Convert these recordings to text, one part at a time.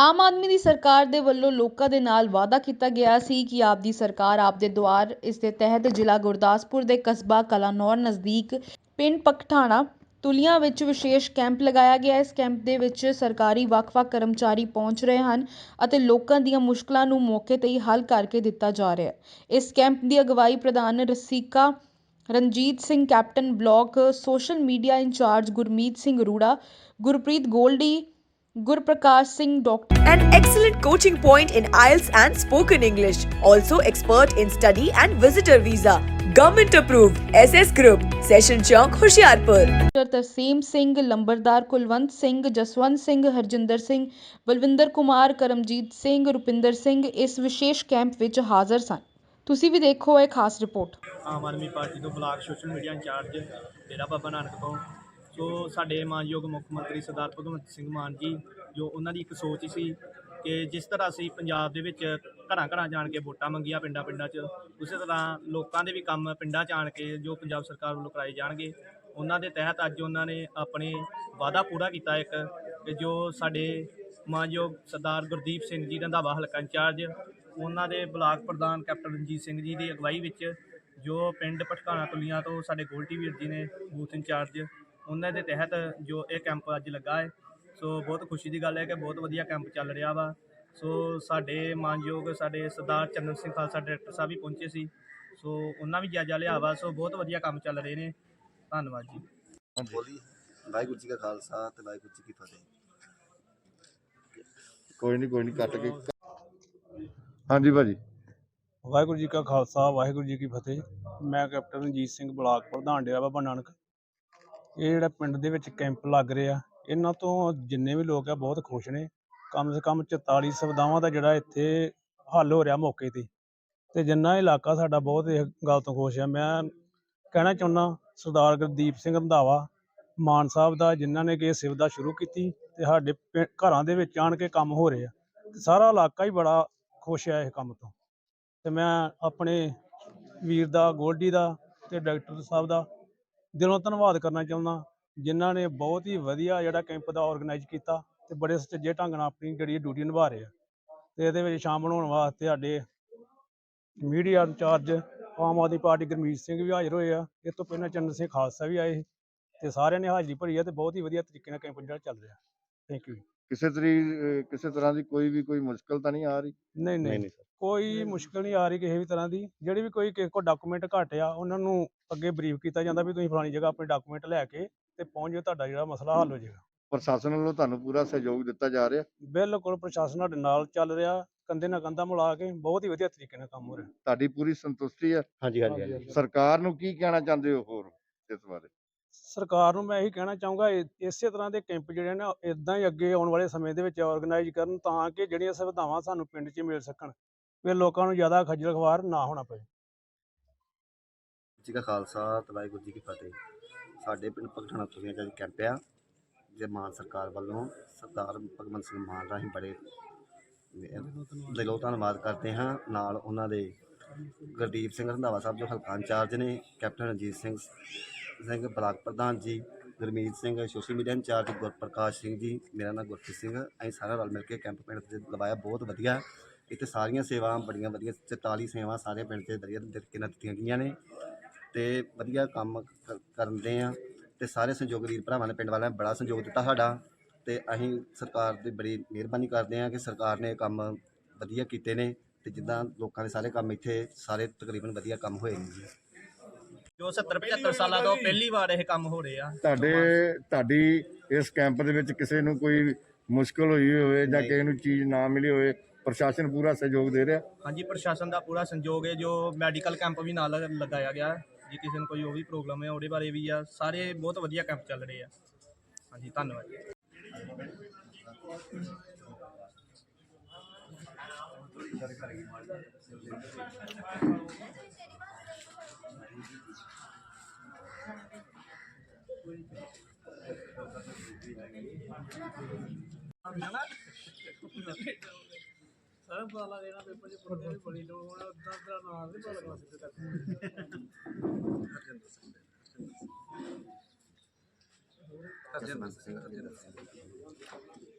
ਆਮ ਆਦਮੀ ਦੀ ਸਰਕਾਰ ਦੇ ਵੱਲੋਂ ਲੋਕਾਂ ਦੇ ਨਾਲ ਵਾਅਦਾ ਕੀਤਾ ਗਿਆ ਸੀ ਕਿ ਆਪ ਦੀ ਸਰਕਾਰ ਆਪ ਦੇ ਦੁਆਰ ਇਸ ਦੇ ਤਹਿਤ ਜ਼ਿਲ੍ਹਾ ਗੁਰਦਾਸਪੁਰ ਦੇ ਕਸਬਾ ਕਲਾਨੌਰ ਨਜ਼ਦੀਕ ਪਿੰਡ ਪਖਠਾਣਾ ਤੁਲੀਆਂ ਵਿੱਚ ਵਿਸ਼ੇਸ਼ ਕੈਂਪ ਲਗਾਇਆ ਗਿਆ। ਇਸ ਕੈਂਪ ਦੇ ਵਿੱਚ ਸਰਕਾਰੀ ਵੱਖ-ਵੱਖ ਕਰਮਚਾਰੀ ਪਹੁੰਚ ਰਹੇ ਹਨ ਅਤੇ ਲੋਕਾਂ ਦੀਆਂ ਮੁਸ਼ਕਲਾਂ ਨੂੰ ਮੌਕੇ ਤੇ ਹੀ ਹੱਲ ਕਰਕੇ ਦਿੱਤਾ ਜਾ ਰਿਹਾ ਹੈ। ਇਸ ਕੈਂਪ ਦੀ ਅਗਵਾਈ ਪ੍ਰਧਾਨ Rasika Ranjit Singh, captain block social media incharge Gurmeet Singh Rura, Gurpreet Goldy Gurparkash Singh doctor An excellent coaching point in IELTS and spoken English. Also expert in study and visitor visa. Government approved. SS Group. Session Chowk, Hoshiarpur. Tarsem Singh ਲੰਬਰਦਾਰ Kulwant Singh Jaswant Singh Harjinder Singh Balwinder Kumar Karamjit Singh Rupinder Singh ਇਸ ਵਿਸ਼ੇਸ਼ camp ਵਿੱਚ ਹਾਜ਼ਰ ਸਨ ਤੁਸੀਂ ਵੀ ਦੇਖੋ ਇਹ ਖਾਸ report Aam Aadmi party ਤੋਂ block social media incharge Dera Baba Nanak ਤੋਂ ਸੋ ਸਾਡੇ ਮਾਨਯੋਗ ਮੁੱਖ ਮੰਤਰੀ ਸਰਦਾਰ ਭਗਵੰਤ ਸਿੰਘ ਮਾਨ ਜੀ, ਜੋ ਉਹਨਾਂ ਦੀ ਇੱਕ ਸੋਚ ਸੀ ਕਿ ਜਿਸ ਤਰ੍ਹਾਂ ਅਸੀਂ ਪੰਜਾਬ ਦੇ ਵਿੱਚ ਘਰਾਂ ਘਰਾਂ ਜਾਣ ਕੇ ਵੋਟਾਂ ਮੰਗੀਆਂ ਪਿੰਡਾਂ ਪਿੰਡਾਂ 'ਚ, ਉਸੇ ਤਰ੍ਹਾਂ ਲੋਕਾਂ ਦੇ ਵੀ ਕੰਮ ਪਿੰਡਾਂ 'ਚ ਆਣ ਕੇ ਜੋ ਪੰਜਾਬ ਸਰਕਾਰ ਵੱਲੋਂ ਕਰਾਏ ਜਾਣਗੇ। ਉਹਨਾਂ ਦੇ ਤਹਿਤ ਅੱਜ ਉਹਨਾਂ ਨੇ ਆਪਣੇ ਵਾਅਦਾ ਪੂਰਾ ਕੀਤਾ ਇੱਕ ਕਿ ਜੋ ਸਾਡੇ ਮਾਨਯੋਗ ਸਰਦਾਰ ਗੁਰਦੀਪ ਸਿੰਘ ਜੀ ਰੰਧਾਵਾ ਹਲਕਾ ਇੰਚਾਰਜ, ਉਹਨਾਂ ਦੇ ਬਲਾਕ ਪ੍ਰਧਾਨ ਕੈਪਟਨ ਰਣਜੀਤ ਸਿੰਘ ਜੀ ਦੀ ਅਗਵਾਈ ਵਿੱਚ ਜੋ ਪਿੰਡ ਪਟਕਾਣਾ ਤੁਲੀਆਂ ਤੋਂ ਸਾਡੇ ਗੋਲਟੀ ਵੀਰ ਜੀ ਨੇ, ਬੂਥ ਇੰਚਾਰਜ ਉਹਨਾਂ ਦੇ ਤਹਿਤ ਜੋ ਇਹ ਕੈਂਪ ਅੱਜ ਲੱਗਾ ਹੈ ਸੋ ਬਹੁਤ ਖੁਸ਼ੀ ਦੀ ਗੱਲ ਹੈ ਕਿ ਬਹੁਤ ਵਧੀਆ ਕੈਂਪ ਚੱਲ ਰਿਹਾ ਵਾ। ਸੋ ਸਾਡੇ ਮਾਨਯੋਗ ਸਾਡੇ ਸਰਦਾਰ ਚੰਦਨ ਸਿੰਘ ਖਾਲਸਾ ਡਾਇਰੈਕਟਰ ਸਾਹਿਬ ਵੀ ਪਹੁੰਚੇ ਸੀ। ਸੋ ਉਹਨਾਂ ਵੀ ਜਾਇਜ਼ਾ ਲਿਆ ਵਾ ਸੋ ਬਹੁਤ ਵਧੀਆ ਕੰਮ ਚੱਲ ਰਹੇ ਨੇ। ਧੰਨਵਾਦ ਜੀ। ਬੋਲੀ ਵਾਹਿਗੁਰੂ ਜੀ ਕਾ ਖਾਲਸਾ ਤੇ ਵਾਹਿਗੁਰੂ ਜੀ ਕੀ ਫਤਿਹ। ਕੋਈ ਨਹੀਂ ਕੋਈ ਨਹੀਂ ਕੱਟ ਕੇ ਹਾਂਜੀ ਭਾਜੀ। ਵਾਹਿਗੁਰੂ ਜੀ ਕਾ ਖਾਲਸਾ ਵਾਹਿਗੁਰੂ ਜੀ ਕੀ ਫਤਿਹ। ਮੈਂ ਕੈਪਟਨ ਰਣਜੀਤ ਸਿੰਘ ਬਲਾਕ ਪ੍ਰਧਾਨ ਡੇਰਾ ਬਾਬਾ ਨਾਨਕ ਇਹ ਜਿਹੜਾ ਪਿੰਡ ਦੇ ਵਿੱਚ ਕੈਂਪ ਲੱਗ ਰਿਹਾ ਇਹਨਾਂ ਤੋਂ ਜਿੰਨੇ ਵੀ ਲੋਕ ਆ ਬਹੁਤ ਖੁਸ਼ ਨੇ। ਕਮ ਸੇ ਕਮ 44 ਸੁਵਿਧਾਵਾਂ ਦਾ ਜਿਹੜਾ ਇੱਥੇ ਹੱਲ ਹੋ ਰਿਹਾ ਮੌਕੇ ਤੇ। ਤੇ ਜਿੰਨਾ ਇਲਾਕਾ ਸਾਡਾ ਬਹੁਤ ਇਸ ਗੱਲ ਤੋਂ ਖੁਸ਼ ਆ। ਮੈਂ ਕਹਿਣਾ ਚਾਹੁੰਦਾ ਸਰਦਾਰ ਗੁਰਦੀਪ ਸਿੰਘ ਰੰਧਾਵਾ ਮਾਨ ਸਾਹਿਬ ਦਾ, ਜਿਨ੍ਹਾਂ ਨੇ ਕਿ ਇਹ ਸੁਵਿਧਾ ਸ਼ੁਰੂ ਕੀਤੀ ਤੇ ਸਾਡੇ ਪਿੰ- ਘਰਾਂ ਦੇ ਵਿੱਚ ਆਣ ਕੇ ਕੰਮ ਹੋ ਰਿਹਾ ਸਾਰਾ ਇਲਾਕਾ ਹੀ ਬੜਾ ਖੁਸ਼ ਹੈ ਇਸ ਕੰਮ ਤੋਂ। ਤੇ ਮੈਂ ਆਪਣੇ ਵੀਰ ਦਾ, ਗੋਲਡੀ ਦਾ ਤੇ ਡਾਕਟਰ ਸਾਹਿਬ ਦਾ ਦਿਲੋਂ ਧੰਨਵਾਦ ਕਰਨਾ ਚਾਹੁੰਦਾ ਜਿਨ੍ਹਾਂ ਨੇ ਬਹੁਤ ਹੀ ਵਧੀਆ ਜਿਹੜਾ ਕੈਂਪ ਦਾ ਆਰਗੇਨਾਈਜ਼ ਕੀਤਾ ਤੇ ਬੜੇ ਸੁਚੱਜੇ ਢੰਗ ਨਾਲ ਆਪਣੀ ਜਿਹੜੀ ਡਿਊਟੀ ਨਿਭਾ ਰਹੇ ਆ। ਤੇ ਇਹਦੇ ਵਿੱਚ ਸ਼ਾਮਲ ਹੋਣ ਵਾਸਤੇ ਸਾਡੇ media incharge Aam Aadmi party Gurmeet Singh ਵੀ ਹਾਜ਼ਰ ਹੋਏ ਆ ਇਹ ਤੋਂ ਪਹਿਲਾਂ ਚੰਦਰ ਸਿੰਘ ਖਾਲਸਾ ਵੀ ਆਏ ਸੀ ਤੇ ਸਾਰਿਆਂ ਨੇ ਹਾਜ਼ਰੀ ਭਰੀ ਆ ਤੇ ਬਹੁਤ ਹੀ ਵਧੀਆ ਤਰੀਕੇ ਨਾਲ ਕੈਂਪ ਜਿਹੜਾ ਚੱਲ ਰਿਹਾ। ਥੈਂਕ ਯੂ ਕਿਸੇ ਤਰੀ ਕਿਸੇ ਤਰ੍ਹਾਂ ਦੀ ਕੋਈ ਵੀ ਕੋਈ ਮੁਸ਼ਕਲ ਤਾਂ ਨਹੀਂ ਆ ਰਹੀ? ਨਹੀਂ ਨਹੀਂ। ਕੋਈ ਮੁਸ਼ਕਲ ਨਹੀਂ ਆ ਰਹੀ ਕਿਸੇ ਵੀ ਤਰ੍ਹਾਂ ਦੀ। ਜਿਹੜੀ ਵੀ ਕੋਈ ਕਿਸੇ ਕੋਲ ਡਾਕੂਮੈਂਟ ਘੱਟ ਆ ਉਹਨਾਂ ਨੂੰ ਅੱਗੇ ਬਰੀਫ ਕੀਤਾ ਜਾਂਦਾ ਵੀ ਤੁਸੀਂ ਫਲਾਣੀ ਜਗ੍ਹਾ ਆਪਣੇ ਡਾਕੂਮੈਂਟ ਲੈ ਕੇ ਤੇ ਪਹੁੰਚ ਜਾਓ ਤੁਹਾਡਾ ਜਿਹੜਾ ਮਸਲਾ ਹੱਲ ਹੋ ਜਾਏਗਾ। ਪ੍ਰਸ਼ਾਸਨ ਵੱਲੋਂ ਤੁਹਾਨੂੰ ਪੂਰਾ ਸਹਿਯੋਗ ਦਿੱਤਾ ਜਾ ਰਿਹਾ। ਬਿਲਕੁਲ ਪ੍ਰਸ਼ਾਸਨ ਸਾਡੇ ਨਾਲ ਚੱਲ ਰਿਹਾ ਕੰਧੇ ਨਾਲ ਕੰਧਾ ਮਿਲਾ ਕੇ ਬਹੁਤ ਹੀ ਵਧੀਆ ਤਰੀਕੇ ਨਾਲ ਕੰਮ ਹੋ ਰਿਹਾ। ਤੁਹਾਡੀ ਪੂਰੀ ਸੰਤੁਸ਼ਟੀ ਹੈ? ਹਾਂਜੀ ਹਾਂਜੀ। ਸਰਕਾਰ ਨੂੰ ਕੀ ਕਹਿਣਾ ਚਾਹੁੰਦੇ ਹੋ ਹੋਰ ਇਸ ਬਾਰੇ? ਸਰਕਾਰ ਨੂੰ ਮੈਂ ਇਹੀ ਕਹਿਣਾ ਚਾਹੂੰਗਾ ਇਸੇ ਤਰ੍ਹਾਂ ਦੇ ਕੈਂਪ ਜਿਹੜੇ ਨੇ ਇਦਾਂ ਹੀ ਅੱਗੇ ਆਉਣ ਵਾਲੇ ਸਮੇਂ ਦੇ ਵਿੱਚ ਆਰਗੇਨਾਈਜ਼ ਕਰਨ ਤਾਂ ਕਿ ਜਿਹੜੀਆਂ ਸੁਵਿਧਾਵਾਂ ਸਾਨੂੰ ਪਿੰਡ 'ਚ ਮਿਲ ਸਕਣ ਵੀ ਲੋਕਾਂ ਨੂੰ ਜ਼ਿਆਦਾ ਖੱਜਲ ਖਵਾਰ ਨਾ ਹੋਣਾ ਪਏ ਜੀ ਕਾ ਖਾਲਸਾ, ਤੇ ਵਾਹਿਗੁਰੂ ਜੀ ਕੀ ਫਤਿਹ। ਸਾਡੇ ਪਿੰਡ ਪਗਠਾਣਾ ਤੁਲੀਆਂ ਅੱਜ ਕੈਂਪ ਆ, ਜੇ ਮਾਨ ਸਰਕਾਰ ਵੱਲੋਂ ਸਰਦਾਰ ਭਗਵੰਤ ਸਿੰਘ ਮਾਨ ਰਾਹੀਂ ਬੜੇ ਦਿਲੋਂ ਧੰਨਵਾਦ ਕਰਦੇ ਹਾਂ। ਨਾਲ ਉਹਨਾਂ ਦੇ ਗੁਰਦੀਪ ਸਿੰਘ ਰੰਧਾਵਾ ਸਾਹਿਬ, ਜੋ ਹਲਕਾ ਇੰਚਾਰਜ ਨੇ, ਕੈਪਟਨ ਰਣਜੀਤ ਸਿੰਘ ਸਿੰਘ, ਬਲਾਕ ਪ੍ਰਧਾਨ ji, Gurmeet Singh social media incharge Gurparkash Singh ji, ਮੇਰਾ ਨਾਮ ਗੁਰਪ੍ਰੀਤ ਸਿੰਘ ਅਸੀਂ ਸਾਰਾ ਰਲ ਮਿਲ ਕੇ ਕੈਂਪ ਪਿੰਡ ਤੇ ਲਵਾਇਆ, ਬਹੁਤ ਵਧੀਆ। ਇੱਥੇ ਸਾਰੀਆਂ ਸੇਵਾਵਾਂ, ਬੜੀਆਂ ਵਧੀਆ 44 ਸੇਵਾਵਾਂ ਸਾਰੇ ਪਿੰਡ 'ਚ ਵਧੀਆ ਤਰੀਕੇ ਨਾਲ ਦਿੱਤੀਆਂ ਗਈਆਂ ਨੇ। ਤੇ ਵਧੀਆ ਕੰਮ ਕ- ਕਰਨ ਦੇ ਆ ਤੇ ਸਾਰੇ ਸਹਿਯੋਗ ਵੀਰ ਭਰਾਵਾਂ ਨੇ ਪਿੰਡ ਵਾਲਿਆਂ ਨੇ ਬੜਾ ਸਹਿਯੋਗ ਦਿੱਤਾ ਸਾਡਾ ਤੇ ਅਸੀਂ ਸਰਕਾਰ ਦੀ ਬੜੀ ਮਿਹਰਬਾਨੀ ਕਰਦੇ ਆ ਕਿ ਸਰਕਾਰ ਨੇ ਇਹ ਕੰਮ ਵਧੀਆ ਕੀਤੇ ਨੇ ਤੇ ਜਿੱਦਾਂ ਲੋਕਾਂ ਦੇ ਸਾਰੇ ਕੰਮ ਇੱਥੇ ਸਾਰੇ ਤਕਰੀਬਨ ਵਧੀਆ ਕੰਮ ਹੋਏ ਨੇ ਜੀ। ਜੋ 70 75 ਸਾਲਾਂ ਤੋਂ ਪਹਿਲੀ ਵਾਰ ਇਹ ਕੰਮ ਹੋ ਰਹੇ ਆ। ਤੁਹਾਡੇ ਤੁਹਾਡੀ ਇਸ ਕੈਂਪ ਦੇ ਵਿੱਚ ਕਿਸੇ ਨੂੰ ਕੋਈ ਮੁਸ਼ਕਲ ਹੋਈ ਹੋਵੇ ਜਾਂ ਕਿਸੇ ਨੂੰ ਚੀਜ਼ ਨਾ ਮਿਲੀ ਹੋਵੇ ਪ੍ਰਸ਼ਾਸਨ ਪੂਰਾ ਸਹਿਯੋਗ ਦੇ ਰਿਹਾ? ਹਾਂਜੀ ਪ੍ਰਸ਼ਾਸਨ ਦਾ ਪੂਰਾ ਸੰਯੋਗ ਹੈ ਜੋ ਮੈਡੀਕਲ ਕੈਂਪ ਵੀ ਨਾਲ ਲਗਾਇਆ ਗਿਆ ਹੈ। ਜੇ ਕਿਸੇ ਨੂੰ ਕੋਈ ਉਹ ਵੀ ਪ੍ਰੋਬਲਮ ਹੈ, ਉਹਦੇ ਬਾਰੇ ਵੀ ਆ। ਸਾਰੇ ਬਹੁਤ ਵਧੀਆ ਕੈਂਪ ਚੱਲ ਰਹੇ ਆ। ਹਾਂਜੀ, ਧੰਨਵਾਦ ਜੀ। ਸਾਰਾ ਪਤਾ ਲੱਗ ਜਾਣਾ ਪੇਪਰ 'ਚ ਪੁੱਛਦੇ ਵੀ ਬੜੀ ਲੋੜ ਹੋਣਾ ਉਦਾਂ ਦਾ ਨਾਲ ਨਹੀਂ ਪਤਾ ਲੱਗਣਾ ਸਿੱਧੇ ਤੱਕ ਹਰਜਿੰਦਰ ਸਿੰਘ ਹਰਜਿੰਦਰ ਸਿੰਘ ਹਰਜਿੰਦਰ ਸਿੰਘ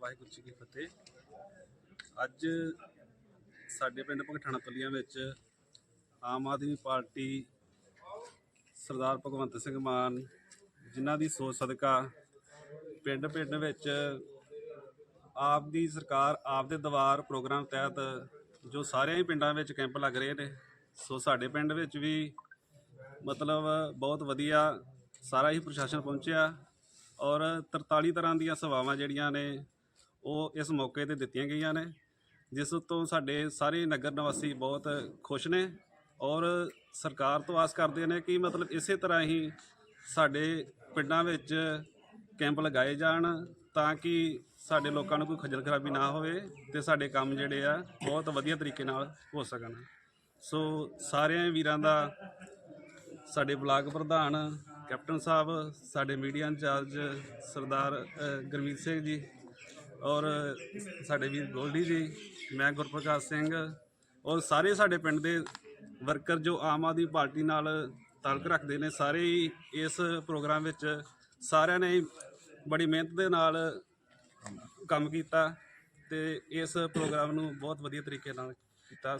ਵਾਹਿਗੁਰੂ ਜੀ ਕੀ ਫਤਿਹ। ਅੱਜ ਸਾਡੇ ਪਿੰਡ ਭੰਗਠਾਣਾ ਪੱਲੀਆਂ ਵਿੱਚ ਆਮ ਆਦਮੀ ਪਾਰਟੀ ਸਰਦਾਰ ਭਗਵੰਤ ਸਿੰਘ ਮਾਨ ਜਿਨ੍ਹਾਂ ਦੀ ਸੋਚ ਸਦਕਾ ਪਿੰਡ ਪਿੰਡ ਵਿੱਚ ਆਪ ਦੀ ਸਰਕਾਰ, ਆਪ ਦੇ ਦਵਾਰ ਪ੍ਰੋਗਰਾਮ ਤਹਿਤ ਜੋ ਸਾਰਿਆਂ ਹੀ ਪਿੰਡਾਂ ਵਿੱਚ ਕੈਂਪ ਲੱਗ ਰਹੇ ਨੇ, ਸੋ ਸਾਡੇ ਪਿੰਡ ਵਿੱਚ ਵੀ ਮਤਲਬ ਬਹੁਤ ਵਧੀਆ ਸਾਰਾ ਹੀ ਪ੍ਰਸ਼ਾਸਨ ਪਹੁੰਚਿਆ ਔਰ 43 ਤਰ੍ਹਾਂ ਦੀਆਂ ਸੇਵਾਵਾਂ ਜਿਹੜੀਆਂ ਨੇ ਉਹ ਇਸ ਮੌਕੇ ਤੇ ਦਿੱਤੀਆਂ ਗਈਆਂ ਨੇ, ਜਿਸ ਤੋਂ ਸਾਡੇ ਸਾਰੇ ਨਗਰ ਨਿਵਾਸੀ ਬਹੁਤ ਖੁਸ਼ ਨੇ ਔਰ ਸਰਕਾਰ ਤੋਂ ਆਸ ਕਰਦੇ ਨੇ ਕਿ ਮਤਲਬ ਇਸੇ ਤਰ੍ਹਾਂ ਹੀ ਸਾਡੇ ਪਿੰਡਾਂ ਵਿੱਚ ਕੈਂਪ ਲਗਾਏ ਜਾਣ ਤਾਂ ਕਿ ਸਾਡੇ ਲੋਕਾਂ ਨੂੰ ਕੋਈ ਖੱਜਲ ਖਰਾਬੀ ਨਾ ਹੋਵੇ ਤੇ ਸਾਡੇ ਕੰਮ ਜਿਹੜੇ ਆ ਬਹੁਤ ਵਧੀਆ ਤਰੀਕੇ ਨਾਲ ਹੋ ਸਕਣ। ਸੋ ਸਾਰਿਆਂ ਵੀਰਾਂ ਦਾ ਸਾਡੇ ਬਲਾਕ ਪ੍ਰਧਾਨ ਕੈਪਟਨ ਸਾਹਿਬ ਸਾਡੇ ਮੀਡੀਆ ਇੰਚਾਰਜ ਸਰਦਾਰ ਅ, ਗੁਰਮੀਤ ਸਿੰਘ ਜੀ ਔਰ ਸਾਡੇ ਵੀਰ ਗੋਲਡੀ ਜੀ ਮੈਂ ਗੁਰਪ੍ਰਕਾਸ਼ ਸਿੰਘ ਔਰ ਸਾਰੇ ਸਾਡੇ ਪਿੰਡ ਦੇ ਵਰਕਰ ਜੋ ਆਮ ਆਦਮੀ ਪਾਰਟੀ ਨਾਲ ਤਾਲੁਕ ਰੱਖਦੇ ਨੇ, ਸਾਰੇ ਹੀ ਇਸ ਪ੍ਰੋਗਰਾਮ ਵਿੱਚ ਸਾਰਿਆਂ ਨੇ ਬੜੀ ਮਿਹਨਤ ਦੇ ਨਾਲ ਕੰਮ ਕੀਤਾ ਤੇ ਇਸ ਪ੍ਰੋਗਰਾਮ ਨੂੰ ਬਹੁਤ ਵਧੀਆ ਤਰੀਕੇ ਨਾਲ ਕੀਤਾ।